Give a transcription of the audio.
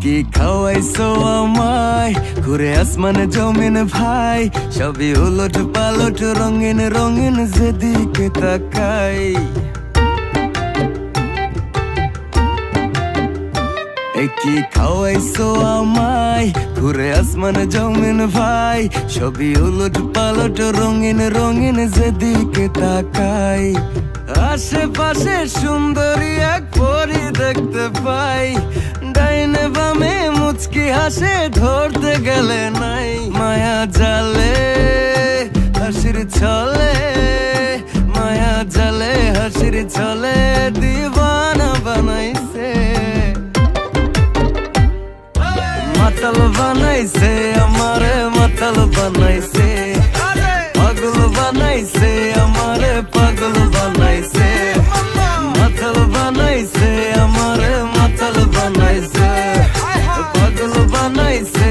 কি খাওয়াইছো আমায়। ঘুরে আসমানে জমিন ভাই, সবই উলট পালট, রঙিন রঙিন যেদিকে তাকাই। কি খাওয়াইছো আমায়, ঘুরে আসমানে জমিন ভাই, সবই উলট পালট, রঙিন রঙিন যেদিকে তাকাই। আশেপাশে সুন্দরী এক পরি দেখতে পাই। ডানে বামে মুচকি হাসে, ধরতে গেলে নাই মায়া জালে, হাসির চলে মায়া জালে, হাসির চলে দিবানা বানাইছে। মাতাল বানাইছে, আমারে মাতাল বানাই nice.